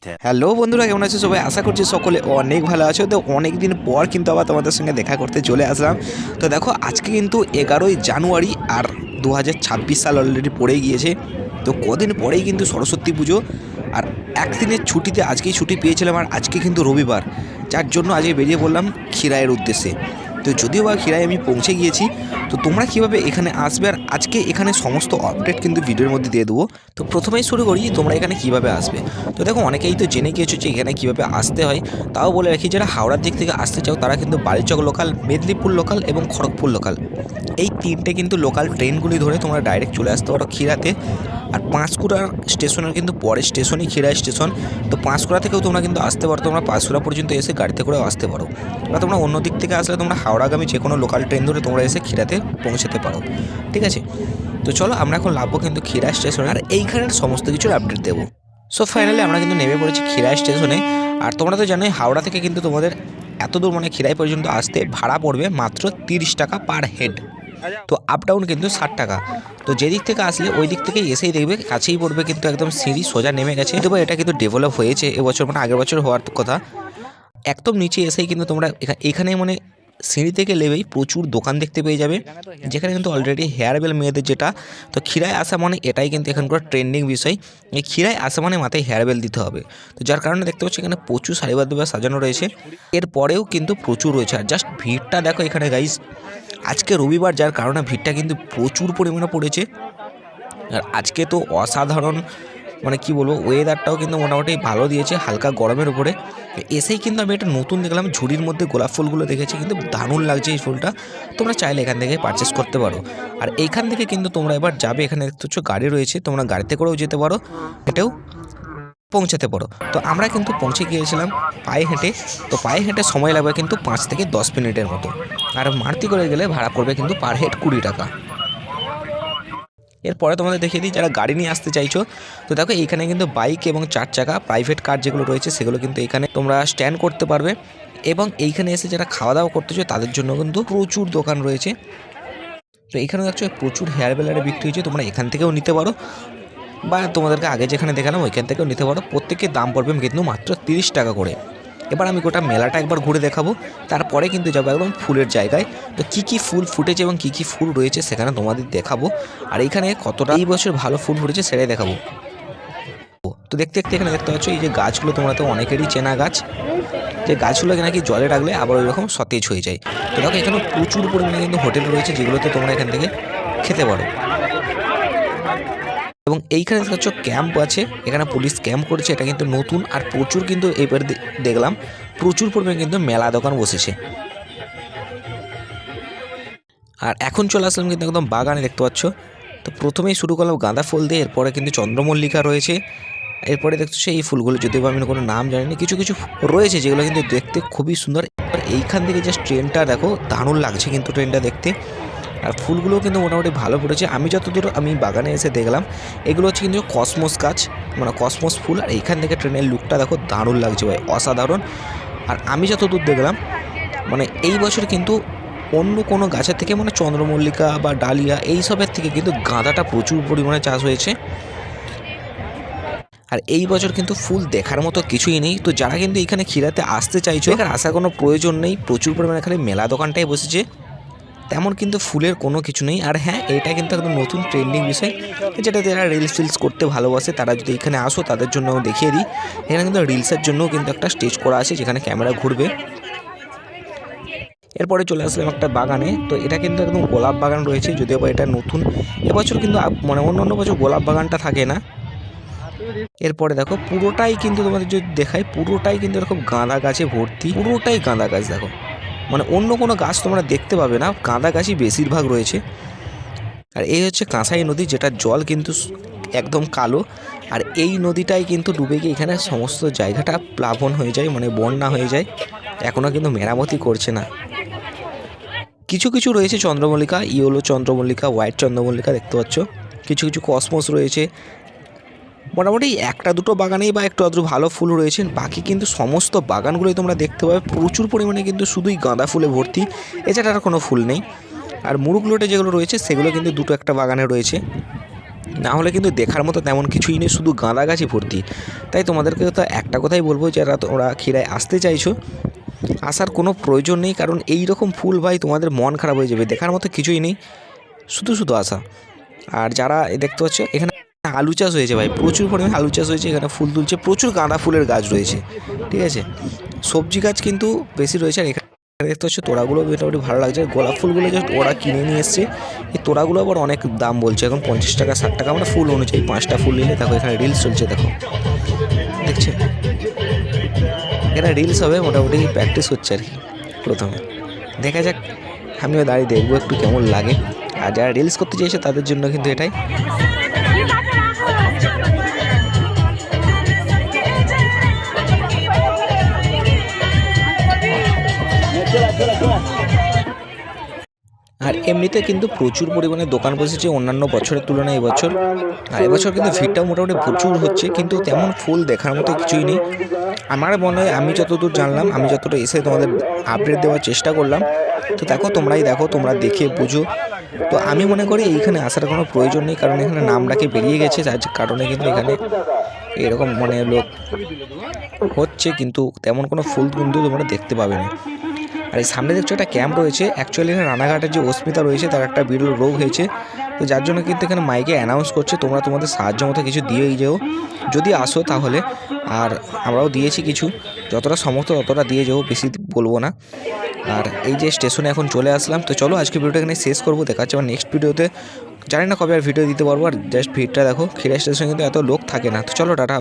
later. Hello বন্ধুরা, কেমন আছো সবাই? আশা করছি সকলে অনেক ভালো আছো। তো অনেক দিন পর কিন্তু আবার তোমাদের সঙ্গে দেখা করতে চলে আসলাম। তো দেখো, আজকে কিন্তু এগারোই জানুয়ারি আর দু হাজার ছাব্বিশ সাল অলরেডি পড়ে গিয়েছে। তো কদিন পরেই কিন্তু সরস্বতী পুজো। আর একদিনের ছুটিতে আজকেই ছুটি পেয়েছিলাম আর আজকে কিন্তু রবিবার। যার জন্য আজকে বেরিয়ে পড়লাম ক্ষীরায়ের উদ্দেশ্যে। তো যদিও বা খিরায় আমি পৌঁছে গিয়েছি, তো তোমরা কীভাবে এখানে আসবে আর আজকে এখানে সমস্ত আপডেট কিন্তু ভিডিওর মধ্যে দিয়ে দেবো। তো প্রথমেই শুরু করি তোমরা এখানে কীভাবে আসবে। তো দেখো অনেকেই তো জেনে গিয়েছো যে এখানে কীভাবে আসতে হয়। তাও বলে রাখি, যারা হাওড়ার দিক থেকে আসতে চাও তারা কিন্তু বালিচক লোকাল মেদিনীপুর লোকাল এবং খড়গপুর লোকাল এই তিনটে কিন্তু লোকাল ট্রেনগুলি ধরে তোমরা ডাইরেক্ট চলে আসতে পারো খিরাতে আর পাঁশকুড়ার স্টেশনের কিন্তু পরের স্টেশনই খিরা স্টেশন। তো পাঁশকুড়া থেকেও তোমরা কিন্তু আসতে পারো, তোমরা পাঁশকুড়া পর্যন্ত এসে গাড়িতে করেও আসতে পারো। বা তোমরা অন্য দিক থেকে আসলে তোমরা হাওড়াগামী যে কোনো লোকাল ট্রেন ধরে তোমরা এসে খিরাতে পৌঁছাতে পারো। ঠিক আছে? তো চলো আমরা এখন লাভবো কিন্তু খিরা স্টেশনে। আর এইখানের সমস্ত কিছুর আপডেট দেবো। সো ফাইনালি আমরা কিন্তু নেমে পড়েছি খিরা স্টেশনে। আর তোমরা তো জানোই হাওড়া থেকে কিন্তু তোমাদের এত দূর মানে খিরাই পর্যন্ত আসতে ভাড়া পড়বে মাত্র তিরিশ টাকা পার হেড তো আপ ডাউন কিন্তু ষাট টাকা। তো যেদিক থেকে আসলে ওই দিক থেকে এসেই দেখবে, কাছেই পড়বে কিন্তু একদম সিঁড়ি সোজা নেমে গেছে। তবে এটা কিন্তু ডেভেলপ হয়েছে এবছর মানে আগের বছর হওয়ার কথা। একদম নিচে এসেই কিন্তু তোমরা এখা- এখানে মানে সিঁড়ি থেকে নেবেই প্রচুর দোকান দেখতে পেয়ে যাবে। যেখানে কিন্তু অলরেডি হেয়ার বেল মেয়েদের যেটা, তো ক্ষীরায় আসা মানে এটাই কিন্তু এখানকার ট্রেন্ডিং বিষয়। এই ক্ষীরায় আসা মানে মাথায় হেয়ার বেল দিতে হবে। তো যার কারণে দেখতে পাচ্ছি এখানে প্রচুর সারিবদ্ধভাবে সাজানো রয়েছে। এরপরেও কিন্তু প্রচুর রয়েছে। আর জাস্ট ভিড়টা দেখো এখানে গাইস আজকে রবিবার, যার কারণে ভিড়টা কিন্তু প্রচুর পরিমাণে পড়েছে। আর আজকে তো অসাধারণ মানে কি বলব ওয়েদারটাও কিন্তু মোটামুটি ভালো দিয়েছে, হালকা গরমের উপরে। এসেই কিন্তু আমি একটা নতুন দেখলাম, ঝুড়ির মধ্যে গোলাপ ফুলগুলো দেখেছি, কিন্তু দারুণ লাগছে এই ফুলটা। তোমরা চাইলে এখান থেকে পারচেস করতে পারো। আর এইখান থেকে কিন্তু তোমরা এবার যাবে, এখানে দেখতে পাচ্ছ গাড়ি রয়েছে, তোমরা গাড়িতে করেও যেতে পারো। হেঁটেও পৌঁছাতে পারো। তো আমরা কিন্তু পৌঁছে গিয়েছিলাম পায়ে হেঁটে। তো পায়ে হেঁটে সময় লাগবে কিন্তু পাঁচ থেকে দশ মিনিটের মতো। আর মারতি করে গেলে ভাড়া পড়বে কিন্তু পার হেড কুড়ি টাকা। এরপরে তোমাদের দেখিয়ে দিই, যারা গাড়ি নিয়ে আসতে চাইছো, তো দেখো এইখানে কিন্তু বাইক এবং চার চাকা প্রাইভেট কার যেগুলো রয়েছে সেগুলো কিন্তু এখানে তোমরা স্ট্যান্ড করতে পারবে। এবং এইখানে এসে যারা খাওয়া দাওয়া করতে চাও, তাদের জন্য কিন্তু প্রচুর দোকান রয়েছে। তো এখানে দেখছ, প্রচুর হেয়ার বেলারে বিক্রি হয়েছে, তোমরা এখান থেকেও নিতে পারো। বা তোমাদেরকে আগে যেখানে দেখালাম, ওইখান থেকেও নিতে পারো। প্রত্যেকের দাম পড়বে কিন্তু মাত্র তিরিশ টাকা করে। এবার আমি গোটা মেলাটা একবার ঘুরে দেখাবো। তারপরে কিন্তু যাব একদম ফুলের জায়গায়। তো কী কী ফুল ফুটেছে এবং কী কী ফুল রয়েছে সেখানে তোমাদের দেখাবো। আর এখানে কতটা এই বছর ভালো ফুল ফুটেছে সেটাই দেখাবো। তো দেখতে দেখতে এখানে দেখতে পাচ্ছ, এই যে গাছগুলো তোমরা তো অনেকেরই চেনা গাছ। যে গাছগুলোকে নাকি জলে রাখলে আবার ওই রকম সতেজ হয়ে যায়। তো দেখো এখানে প্রচুর পরিমাণে কিন্তু হোটেল রয়েছে যেগুলোতে তোমরা এখান থেকে খেতে পারো। এবং এইখানে পাচ্ছ ক্যাম্প আছে, এখানে পুলিশ ক্যাম্প করেছে, এটা কিন্তু নতুন আর প্রচুর কিন্তু এবার দেখলাম, প্রচুর পরিমাণে কিন্তু মেলা দোকান বসেছে। আর এখন চলে আসলাম কিন্তু একদম বাগানে, দেখতে পাচ্ছ। তো প্রথমেই শুরু করলাম গাঁদা ফুল দিয়ে, এরপরে কিন্তু চন্দ্রমল্লিকা রয়েছে। এরপরে দেখছ এই ফুলগুলো, যদিও আমি কোনো নাম জানি না কিছু কিছু রয়েছে যেগুলো কিন্তু দেখতে খুবই সুন্দর। এইখান থেকে জাস্ট ট্রেনটা দেখো, দারুণ লাগছে কিন্তু ট্রেনটা দেখতে। আর ফুলগুলো কিন্তু মোটামুটি ভালো ফুটেছে। আমি যতদূর আমি বাগানে এসে দেখলাম, এগুলো হচ্ছে কিন্তু কসমস গাছ মানে কসমস ফুল। আর এইখান থেকে ট্রেনের লুকটা দেখো, দারুণ লাগছে ভাই, অসাধারণ। আর আমি যতদূর দেখলাম মানে এই বছর কিন্তু অন্য কোনো গাছের থেকে মানে চন্দ্রমল্লিকা বা ডালিয়া, এই সবের থেকে কিন্তু গাঁদাটা প্রচুর পরিমাণে চাষ হয়েছে। আর এই বছর কিন্তু ফুল দেখার মতো কিছুই নেই। তো যারা কিন্তু এখানে ক্ষীরাতে আসতে চাইছো, এখানে আসার কোনো প্রয়োজন নেই। প্রচুর পরিমাণে খালি মেলা দোকানটাই বসেছে। তেমন কিন্তু ফুলের কোনো কিছু নেই। আর হ্যাঁ এটা কিন্তু একদম নতুন ট্রেন্ডিং বিষয়। যেটা যারা রিলস ফিলস করতে ভালোবাসে, তারা যদি এখানে আসো, তাদের জন্য দেখিয়ে দিই। এখানে কিন্তু রিলসের জন্যও কিন্তু একটা স্টেজ করা আছে, যেখানে ক্যামেরা ঘুরবে। এরপরে চলে আসলাম একটা বাগানে। তো এটা কিন্তু একদম গোলাপ বাগান রয়েছে, যদিও বা এটা নতুন। এবছর কিন্তু মানে অন্য অন্য বছর গোলাপ বাগানটা থাকে না। এরপরে দেখো, পুরোটাই কিন্তু তোমাদের যদি দেখায় পুরোটাই কিন্তু এরকম গাঁদা গাছে ভর্তি। পুরোটাই গাঁদা গাছ, দেখো। মানে অন্য কোনো গাছ তোমরা দেখতে পাবে না। গাঁদা গাছই বেশিরভাগ রয়েছে। আর এই হচ্ছে কাঁসাই নদী, যেটা জল কিন্তু একদম কালো। আর এই নদীটাই কিন্তু ডুবে গিয়ে এখানে সমস্ত জায়গাটা প্লাবন হয়ে যায় মানে বন্যা হয়ে যায়। এখনও কিন্তু মেরামতি করছে না। কিছু কিছু রয়েছে চন্দ্রমল্লিকা, ইয়েলো চন্দ্রমল্লিকা, হোয়াইট চন্দ্রমল্লিকা দেখতে পাচ্ছ। কিছু কিছু কসমস রয়েছে। মোটামুটি একটা দুটো বাগানেই বা একটু আধটু ভালো ফুল রয়েছে, বাকি কিন্তু সমস্ত বাগানগুলোই তোমরা দেখতে পাবে। প্রচুর পরিমাণে কিন্তু শুধুই গাঁদা ফুলে ভর্তি, এছাড়া আর কোনো ফুল নেই। আর মুরুগুলোটে যেগুলো রয়েছে, সেগুলো কিন্তু দুটো একটা বাগানে রয়েছে। না হলে কিন্তু দেখার মতো তেমন কিছুই নেই, শুধু গাঁদা গাছই ভর্তি। তাই তোমাদেরকে তো একটা কথাই বলব, যারা তোমরা ক্ষীরায় আসতে চাইছো, আসার কোনো প্রয়োজন নেই, কারণ এই রকম ফুল ভাই তোমাদের মন খারাপ হয়ে যাবে, দেখার মতো কিছুই নেই, শুধু শুধু আসা। আর যারা দেখতে পাচ্ছ, এখানে আলু চাষ হয়েছে ভাই, প্রচুর পরিমাণে আলু চাষ হয়েছে, এখানে ফুল তুলছে, প্রচুর গাঁদা ফুলের গাছ রয়েছে, ঠিক আছে? সবজি গাছ কিন্তু বেশি রয়েছে, আর এখানে দেখতে হচ্ছে তোড়াগুলো মোটামুটি ভালো লাগছে গোলাপ ফুলগুলো জাস্ট ওরা কিনে নিয়ে এসছে, এই তোড়াগুলো আবার অনেক দাম বলছে, এখন পঞ্চাশ টাকা, ষাট টাকা মানে ফুল অনুযায়ী পাঁচটা ফুল নিলে, দেখো এখানে রিলস চলছে, দেখো, দেখছে? এখানে রিলস হবে, মোটামুটি প্র্যাকটিস হচ্ছে আর কি, প্রথমে, দেখা যাক, আমিও দাঁড়িয়ে দেখব একটু কেমন লাগে, আর যারা রিলস করতে চাইছে তাদের জন্য কিন্তু এটাই আর এমনিতে কিন্তু প্রচুর পরিমাণে দোকান বসেছে অন্যান্য বছরের তুলনায় এবছর। আর এবছর কিন্তু ভিড়টাও মোটামুটি প্রচুর হচ্ছে, কিন্তু তেমন ফুল দেখার মতো কিছুই নেই। আমার মনে হয় আমি যতদূর জানলাম, আমি যতটা এসে তোমাদের আপডেট দেওয়ার চেষ্টা করলাম, তো দেখো তোমরাই দেখো, তোমরা দেখে বুঝো। তো আমি মনে করি এইখানে আসার কোনো প্রয়োজন নেই, কারণ এখানে নাম ডাকে বেরিয়ে গেছে, যার কারণে কিন্তু এখানে এরকম মানে লোক হচ্ছে, কিন্তু তেমন কোনো ফুল কিন্তু তোমরা দেখতে পাবে না। আর এই সামনে দেখছ একটা ক্যাম্প রয়েছে। অ্যাকচুয়ালি এখানে রানাঘাটের যে অস্মিতা রয়েছে, তার একটা বিরল রোগ হয়েছে। তো যার জন্য কিন্তু এখানে মাইকে অ্যানাউন্স করছে, তোমরা তোমাদের সাহায্য মতো কিছু দিয়েই যেও। যদি আসো তাহলে, আর আমরাও দিয়েছি কিছু। যতটা সমর্থ ততটা দিয়ে যাও, বেশি বলব না। আর এই যে স্টেশনে এখন চলে আসলাম, তো চলো আজকে ভিডিওটা এখানে শেষ করব দেখা যাচ্ছে আবার নেক্সট ভিডিওতে জানি না কবে আর ভিডিও দিতে পারব, আর জাস্ট ভিড়টা দেখো খিরা স্টেশনে কিন্তু এত লোক থাকে না। তো চলো, টাটা।